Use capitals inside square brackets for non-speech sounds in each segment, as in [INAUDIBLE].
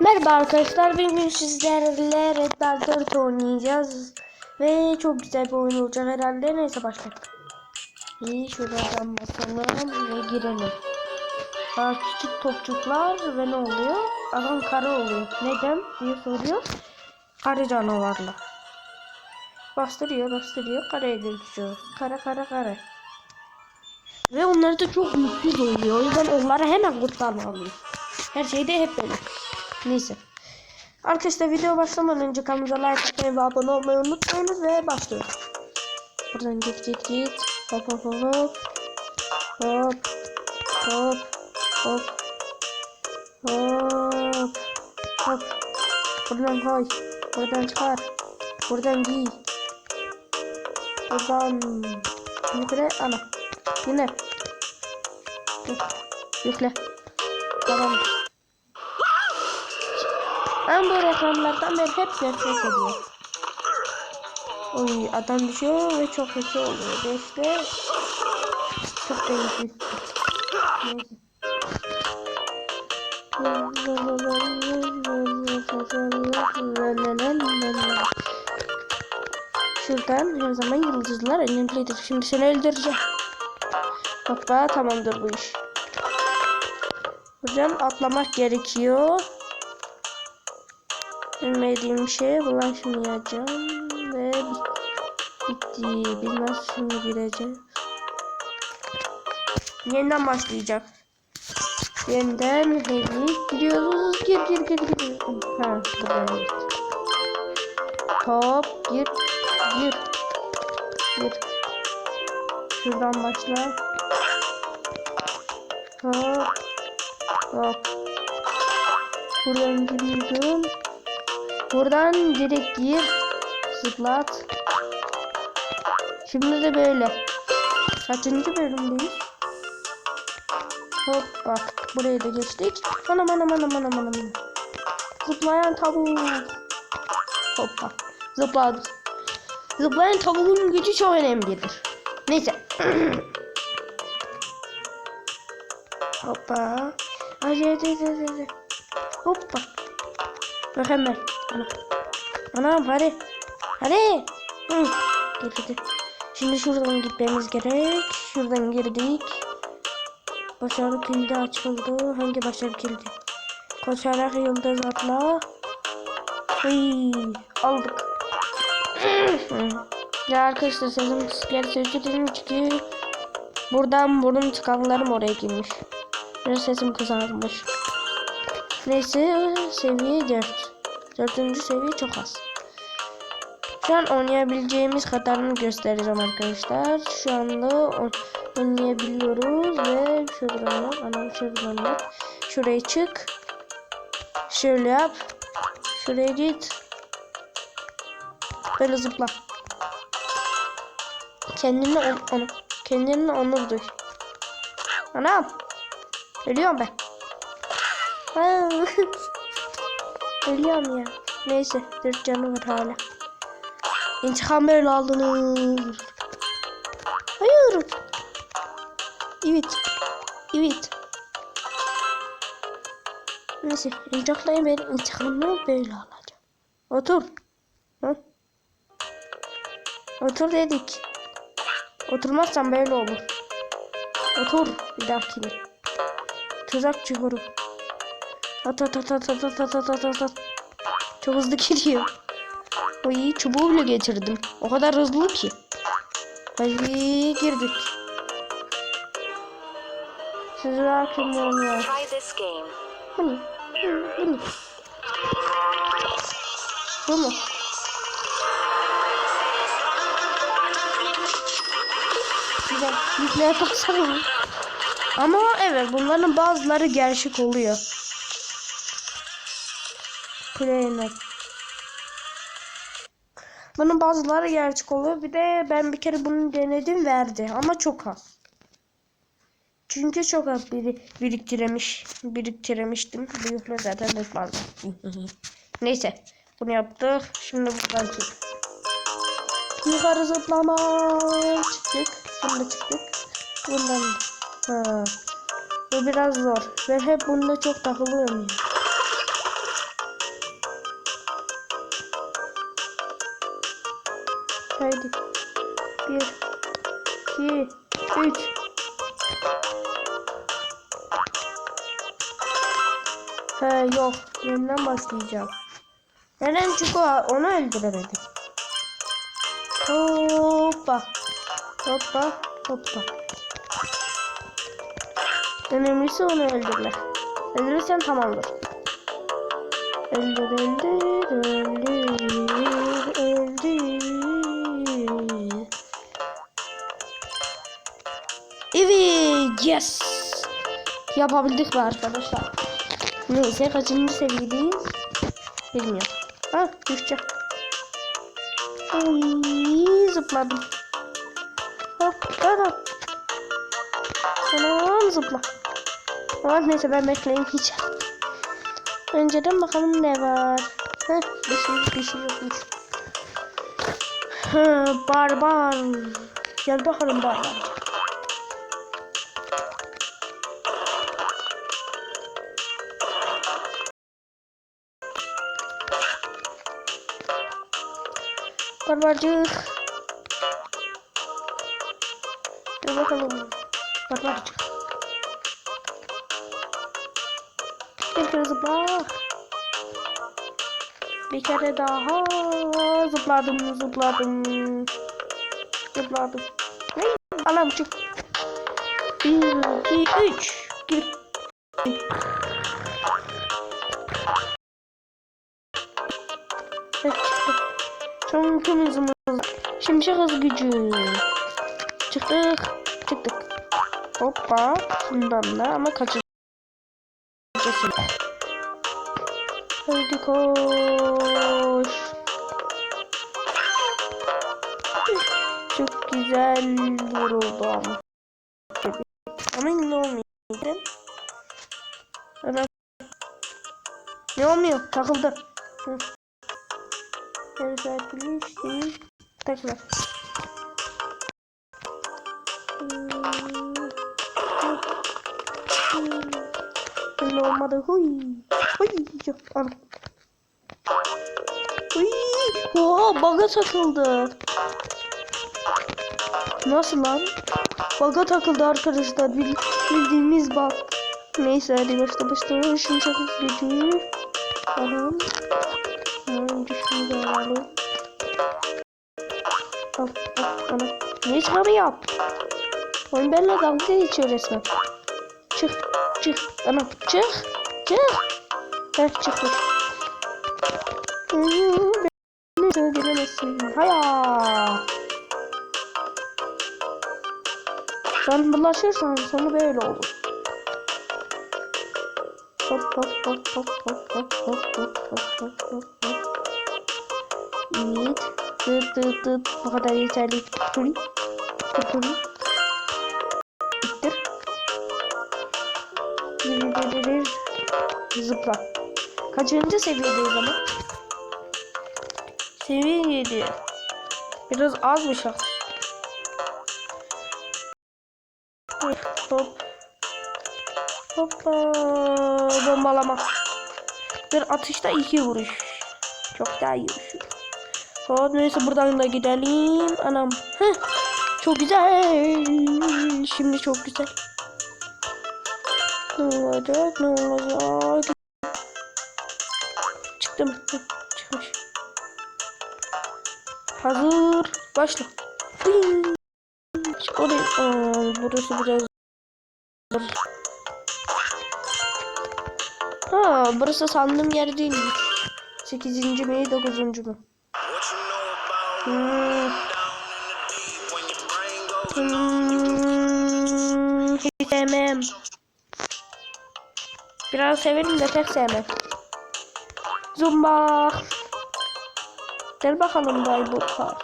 Merhaba arkadaşlar, bugün sizlerle Red Dead 4 oynayacağız. Ve çok güzel bir oyun olacak herhalde. Neyse başlayalım. İyi şuradan basalım ve girelim. Daha küçük topçuklar ve ne oluyor? Adam kara oluyor. Neden diye soruyor. Karı canavarla. Bastırıyor bastırıyor karaya dönüşüyor. Kara kara kara. Ve onlar da çok mutsuz oluyor. O yüzden onları hemen kurtarmalıyız. Her şeyde hep böyle. Neyse. Arkadaşlar video başlamadan önce kanalımıza like atmayı ve abone olmayı unutmayınız ve başlıyoruz. Buradan git git git. Hop hop hop hop. Hop. Hop. Hop. Hop. Hop. Buradan koy. Buradan çıkar. Buradan giy. Buradan yükle ana. Yine. Yükle. Tamam. Ben bu reklamlardan beri hep nefret ediyorum. Oy adam düşüyor ve çok kötü oluyor. Beşte çok değişik. Neyse. Şuradan her zaman yıldızlar önemlidir. Şimdi seni öldüreceğim. Hoppa tamamdır bu iş. Buradan atlamak gerekiyor. Bilmediğim şeye bulaşmayacağım ve bitti. Nasıl şimdi gireceğiz? Yeniden başlayacak. Yeniden hadi gidiyoruz. Gir gir gir gir. Ha git. Hop gir gir gir. Şuradan başla. Hop hop. Buradan giriyorsun. Buradan direkt gir. Zıplat. Şimdi de böyle. Kaçıncı bölümdeyiz? Hop bak. Buraya da geçtik. Anam anam anam anam anam. Zıplayan tavuk. Hoppa. Zıpladı. Zıplayan tavuğun gücü çok önemlidir. Neyse. [CLEARS THROAT] Hoppa. Hadi hadi hadi hadi. Hoppa. Mükemmel. Anam. Anam hadi. Hadi. Hı. Girdi. Şimdi şuradan gitmemiz gerek. Şuradan girdik. Başarı kilidi açıldı. Hangi başarı kilidi? Koşarak yıldız atla. Hıy, aldık. ya arkadaşlar sesim özür dilerim çünkü buradan burnum tıkanlarım oraya girmiş. Biraz sesim kızarmış. Neyse seviye 4. Dördüncü seviye çok az. Şu an oynayabileceğimiz kadarını göstereceğim arkadaşlar. Şu anda oynayabiliyoruz ve şuradan yap. Anam yap. Şuraya çık. Şöyle yap. Şuraya git. Böyle zıpla. Kendini on, onu, kendini onur duy. Anam. Ölüyorum ben. [LAUGHS] Ölüyorum ya. Neyse. Dört canı var hala. İntikam böyle aldınız. Hayır. Evet. Evet. Neyse. Oyuncaklayın benim intikamımı böyle alacağım. Otur. Hı? Otur dedik. Oturmazsan böyle olur. Otur bir dahakine. Tuzak çıkıyorum. At at at at at at at at at at. Çok hızlı geliyor. Oy çubuğu bile getirdim. O kadar hızlı ki. Hadi girdik. Siz bakın ya. Try this game. Bu ne? Hı, Bu ne? Bu mu? Güzel. Yükleye baksana. Ama evet bunların bazıları gerçek oluyor. Playnet. Bunun bazıları gerçek oluyor. Bir de ben bir kere bunu denedim verdi ama çok az. Çünkü çok az biri biriktiremiş, biriktiremiştim. Büyükler zaten fazla. Neyse bunu yaptık. Şimdi buradan çık. Yukarı zıplama çıktık. Şimdi çıktık. Bundan ha. Bu biraz zor. Ben hep bunda çok takılıyorum ya. Haydi. Bir. iki, Üç. He yok. Yeniden başlayacağım. Neden çünkü onu öldüremedim. Hoppa. Hoppa. Hoppa. Önemlisi onu öldürme. Öldürürsen tamamdır. Öldür, öldür, öldür, öldür. Yes. Yapabildik mi arkadaşlar? Neyse kaçıncı seviyedeyiz? Bilmiyorum. Ha düşeceğim. Ay, zıpladım. Hop hop. Tamam zıpla. Ama neyse ben bekleyemeyeceğim. Önceden bakalım ne var. Heh, bir şey, bir şey yokmuş. Barbar. Gel bakalım barbar. Barbarcık. Gel bakalım. Barbarcık. Bir kere. Bir kere daha zıpladım zıpladım. Zıpladım. Ne? Anam çık. Bir, iki, üç. Gir. Son tüm hızımız. Şimşek hız gücü. Çıktık. Çıktık. Hoppa. Bundan da ama. Kesin. Haydi koş. Çok güzel vuruldu ama. Ama yine olmuyor. Evet. Ne olmuyor? Takıldı. Hı. Evet, serpilişti. Tekrar. Öyle olmadı. Huy. Huy. Al. Huy. Oha baga takıldı. Nasıl lan? Baga takıldı arkadaşlar. Bil- Bildiğimiz bak. Neyse hadi başla başla. Şimdi çok hızlı gücü. Alalım. Al al al. Ne çağırıyor? Oyun benimle dalga geçiyor resmen. Çık çık anam çık çık. Heh çıktı. Hmm, Beni öldüremezsin. Haya. Sen bulaşırsan sonu böyle olur. Hop hop hop hop hop hop hop hop hop hop hop hop. Evet. Dıt dıt dıt. Bu kadar yeterli. Turi. Turi. İttir. Zıpla. Kaçıncı seviyedeyiz ama? Seviye 7. Biraz azmış ha. Hop. Hoppa. Bombalama. Bir atışta iki vuruş. Çok daha iyi vuruş. Hop neyse buradan da gidelim. Anam. Heh. Çok güzel. Şimdi çok güzel. Ne olacak? Ne olacak? Çıktı mı? Çıkmış. Hazır. Başla. Oraya. Aa, burası biraz zor. Ha, burası sandığım yer değilmiş. 8. mi 9. mu? Hmm. Hiç sevmem. Biraz severim de pek sevmem. Zumba. Gel bakalım Bayburt'a.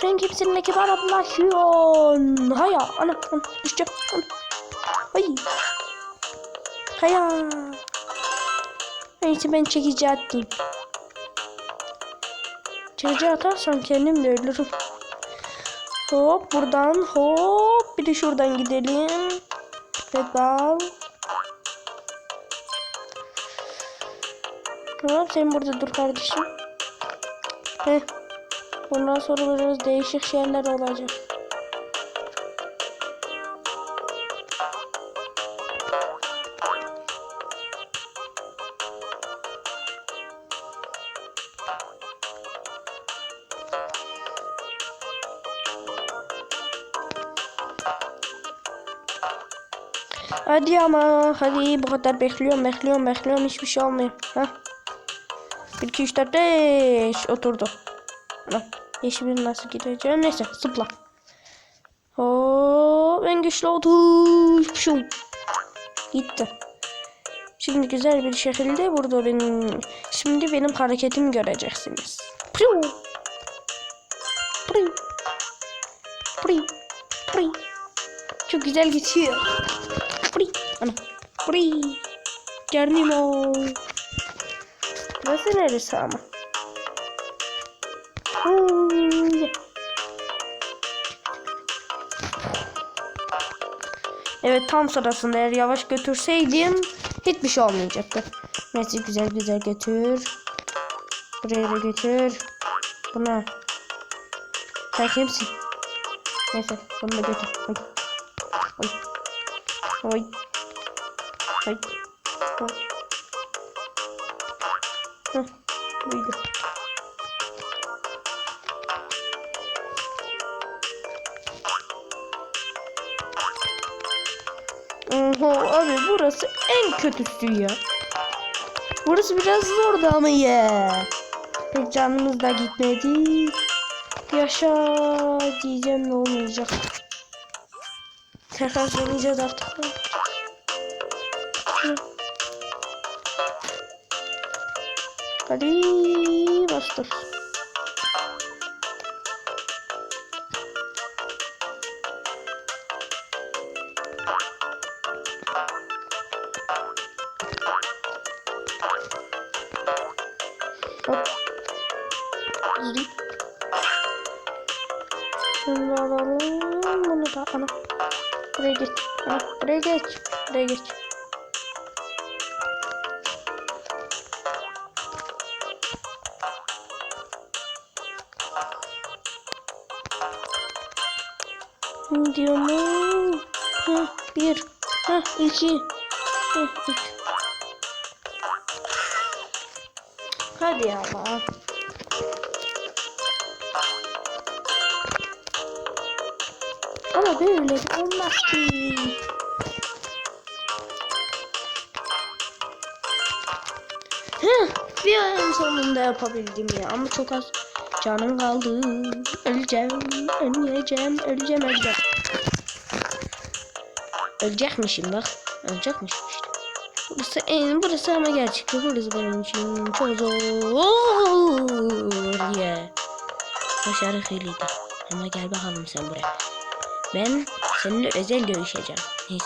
Sen kimsin ne ki bana bulaşıyorsun? Haya ana ana düşeceğim. Ana. Ay. Haya. Neyse ben çekici attım. Çekici atarsam kendim de ölürüm. Hop buradan hop bir de şuradan gidelim. Pedal. Tamam sen burada dur kardeşim. Heh. Bundan sonra biraz değişik şeyler olacak. Hadi ama hadi bu kadar bekliyorum bekliyorum bekliyorum hiçbir şey olmuyor. Heh. 1 2 3 4 5 oturdu. Ana yeşil nasıl gireceğim neyse zıpla. Hop en güçlü otuş. Şu. Gitti. Şimdi güzel bir şekilde burada benim şimdi benim hareketimi göreceksiniz. Piu. Piu. Piu. Piu. Çok güzel geçiyor. Piu. Ana. Piu. Gernimo. Burası neresi ama? Huy. Evet tam sırasında eğer yavaş götürseydim hiçbir şey olmayacaktı. Neyse güzel güzel götür. Buraya da götür. Buna. Sen kimsin? Neyse bunu da götür. Oy. Oy. Oy. Oy. Oy. Heh, buydu. Oho abi burası en kötüsü ya. Burası biraz zordu ama ya. Pek canımız da gitmedi. Yaşa diyeceğim ne olmayacak. Tekrar deneyeceğiz artık. Hadi bastır. Hop. Zip. Şunu da alalım. Bunu da ana. Buraya geç. Ana, buraya geç. Buraya geç. Diyor mu? Heh, bir. Heh, iki. Heh, üç. Hadi ama. Böyle de olmaz ki. Bir en sonunda yapabildim ya ama çok az canım kaldı. Öleceğim, öleceğim, öleceğim, öleceğim. Ölecekmişim bak. Ölecekmişim işte. Burası en burası ama gerçekten burası benim için çok zor ya. Başarı hılıydı. Ama gel bakalım sen buraya. Ben seninle özel görüşeceğim. Neyse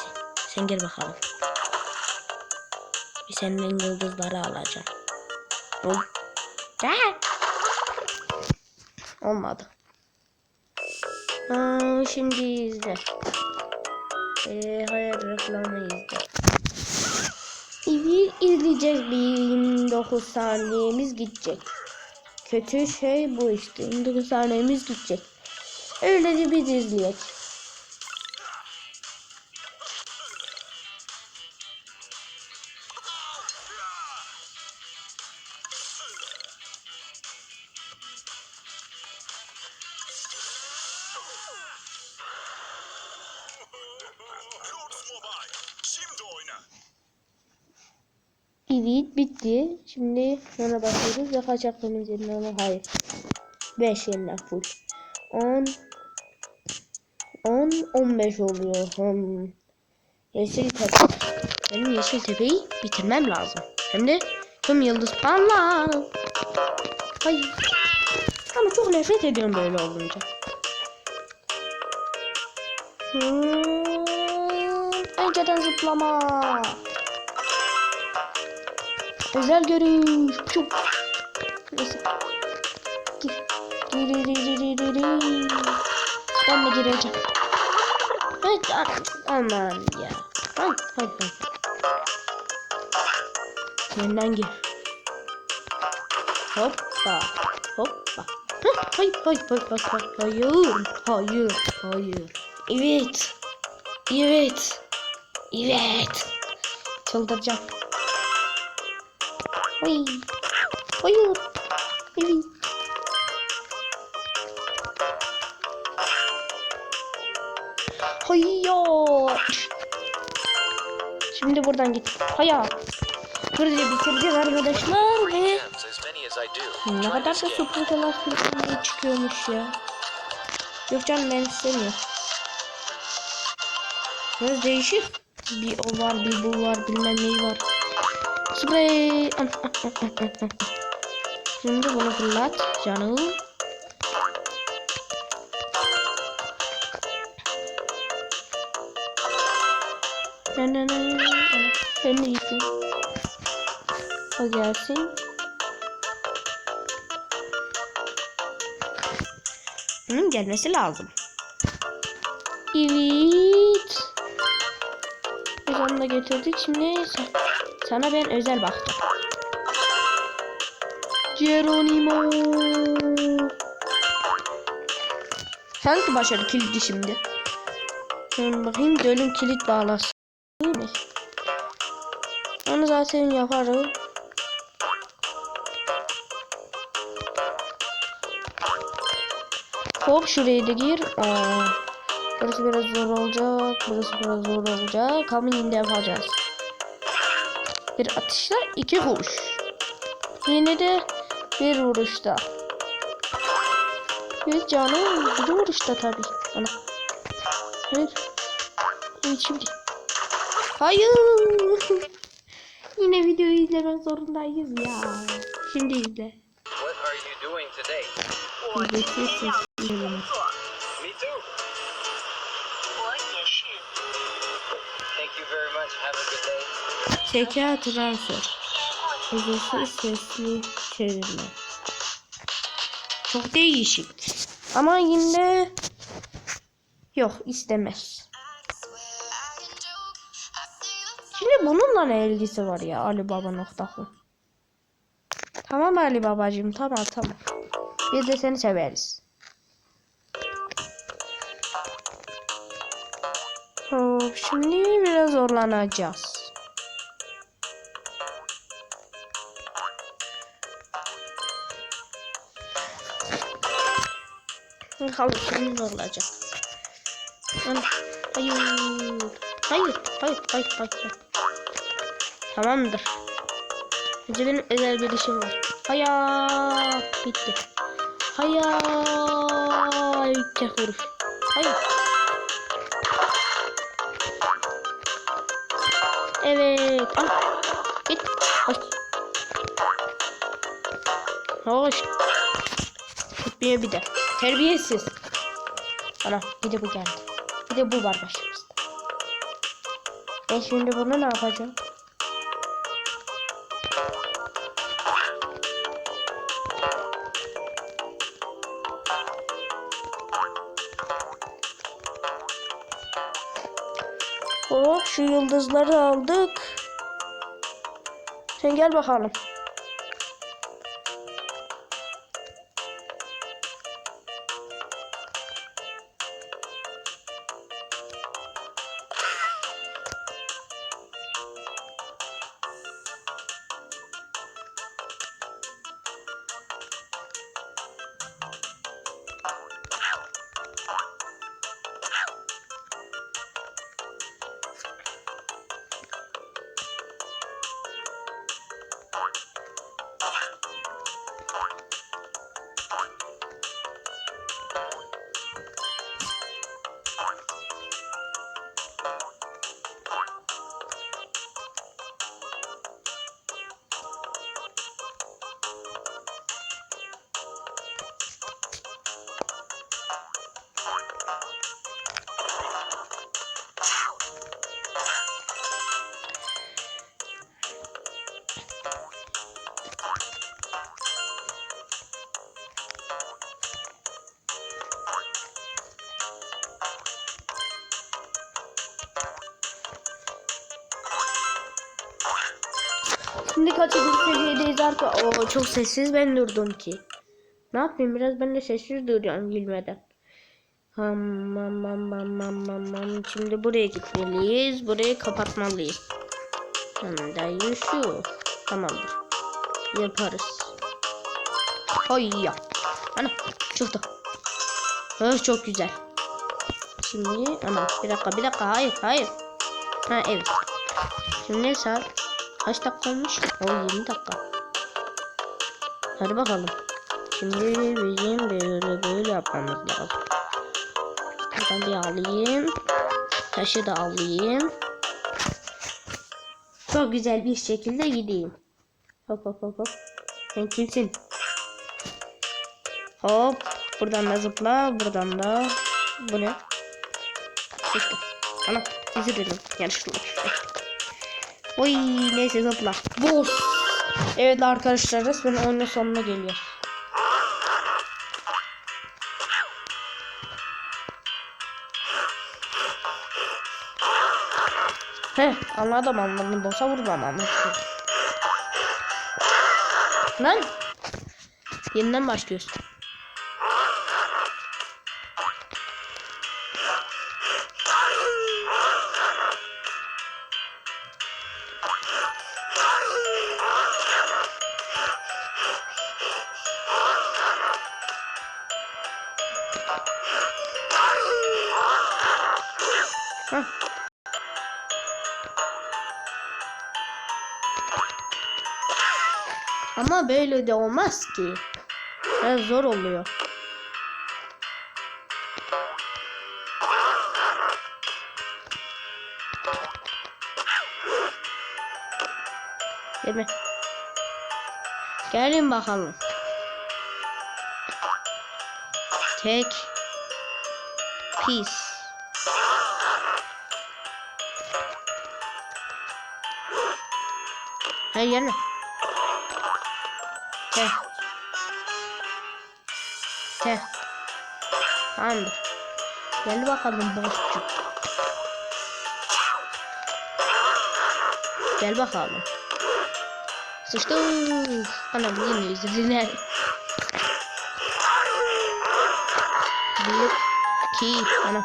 sen gel bakalım. Bir senin yıldızları alacağım. Ol. Gel. Olmadı. Aa, şimdi izle. Ee, hayır reklamı izle. İyi izleyeceğiz. Bir 29 saniyemiz gidecek. Kötü şey bu işte. 29 saniyemiz gidecek. Öylece biz izleyek. Şimdi yana bakıyoruz ve kaç hakkımız yerine ama hayır. 5 yerine full. 10 10 15 oluyor. Hmm. Yeşil tepe. Benim yeşil tepeyi bitirmem lazım. Hem de tüm yıldız puanla. Hayır. Ama çok nefret ediyorum böyle olunca. Hmm. Önceden zıplama. Özel görüş. Çok. Neyse. Gir. Gir gir gir. Ben de gireceğim. Evet. Aman ya. Hay hay hay. Yeniden gir. Hop. Hoppa. Hoppa. Hayır, hayır, hayır, hayır, hayır, hayır, hayır. Evet. Evet. Evet. Çıldıracağım. Hayır. Hayır. Evet. Hayır. Şimdi buradan git. Hayır. Hızlıca bitireceğiz arkadaşlar ve ne kadar da süpürgeler filmleri çıkıyormuş ya. Yok canım ben istemiyorum. Biraz değişik. Bir o var bir bu var bilmem neyi var. An. Şimdi bunu fırlat canım. Na na na na. Ben de. O gelsin. Bunun gelmesi lazım. Evet. Biz onu da getirdik. Şimdi sen- sana ben özel baktım. Geronimo. Hangi başarı kilidi şimdi? Ben bakayım dölüm kilit bağlasın. Değil mi? Onu zaten yaparım. Hop şuraya da gir. Aa, burası biraz zor olacak. Burası biraz zor olacak. Yine de yapacağız. Bir atışla iki vuruş. Yine de bir vuruşta. Bir canım bir vuruşta tabii. Ana. Hayır. Evet şimdi. Hayır. [LAUGHS] Yine videoyu izlemek zorundayız ya. Şimdi izle. What are you doing today? Zeka transfer. Ücretsiz sesli çevirme. Çok değişik. Ama yine yok istemez. Şimdi bununla ne ilgisi var ya Alibaba.com? Tamam Ali babacığım tamam tamam. Biz de seni severiz. Hop, şimdi biraz zorlanacağız. Bakalım şimdi zorlanacak. Lan, Hayır. Hayır. Hayır. Hayır. Hayır. Tamamdır. Önce benim özel bir işim var. Hayat. Bitti. Hayat. Tek vuruş. Hayır. Evet. Al. Git. Hoş. Hoş. Gitmiyor bir de. Terbiyesiz. Ana bir de bu geldi. Bir de bu var başımızda. Ben şimdi bunu ne yapacağım? Hop şu yıldızları aldık. Sen gel bakalım. Kaçıncı seviyedeyiz arkadaşlar? Oo çok sessiz ben durdum ki. Ne yapayım biraz ben de sessiz duruyorum gülmeden. Ham, ham, ham, ham, ham, ham, ham. Şimdi buraya gitmeliyiz. Burayı kapatmalıyız. Şimdi şu. Tamamdır. Yaparız. Hayya. Ana çıktı. Oh, çok güzel. Şimdi ama bir dakika bir dakika hayır hayır. Ha evet. Şimdi saat kaç dakika olmuş? O 20 dakika. Hadi bakalım. Şimdi bizim böyle böyle yapmamız lazım. Buradan bir alayım. Taşı da alayım. Çok güzel bir şekilde gideyim. Hop hop hop hop. Sen kimsin? Hop. Buradan da zıpla. Buradan da. Bu ne? Ana. Özür dilerim. Yanlışlıkla. Oy neyse zıpla. Boss. Evet arkadaşlar resmen oyunun sonuna geliyor. He anladım anladım. Boss'a vurmam anladım. Lan. Yeniden başlıyoruz. Ama böyle de olmaz ki. Biraz zor oluyor. Değil mi? Gelin bakalım. Tek peace. Hayır gelme. Gel. Gel. Tamamdır. Gel bakalım boşçuk. Gel bakalım. Sıçtı. Anam yine yüzüne. Bir, iki, anam.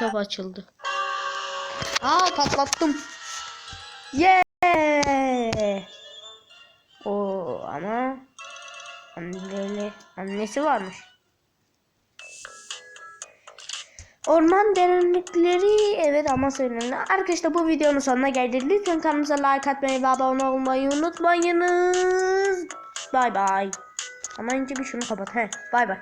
Top açıldı. Aa patlattım. Yeah. O ama anneli annesi varmış. Orman derinlikleri evet ama önemli. Arkadaşlar bu videonun sonuna geldik. Lütfen kanalımıza like atmayı ve abone olmayı unutmayınız. Bay bay. Ama önce bir şunu kapat. He, bay bay.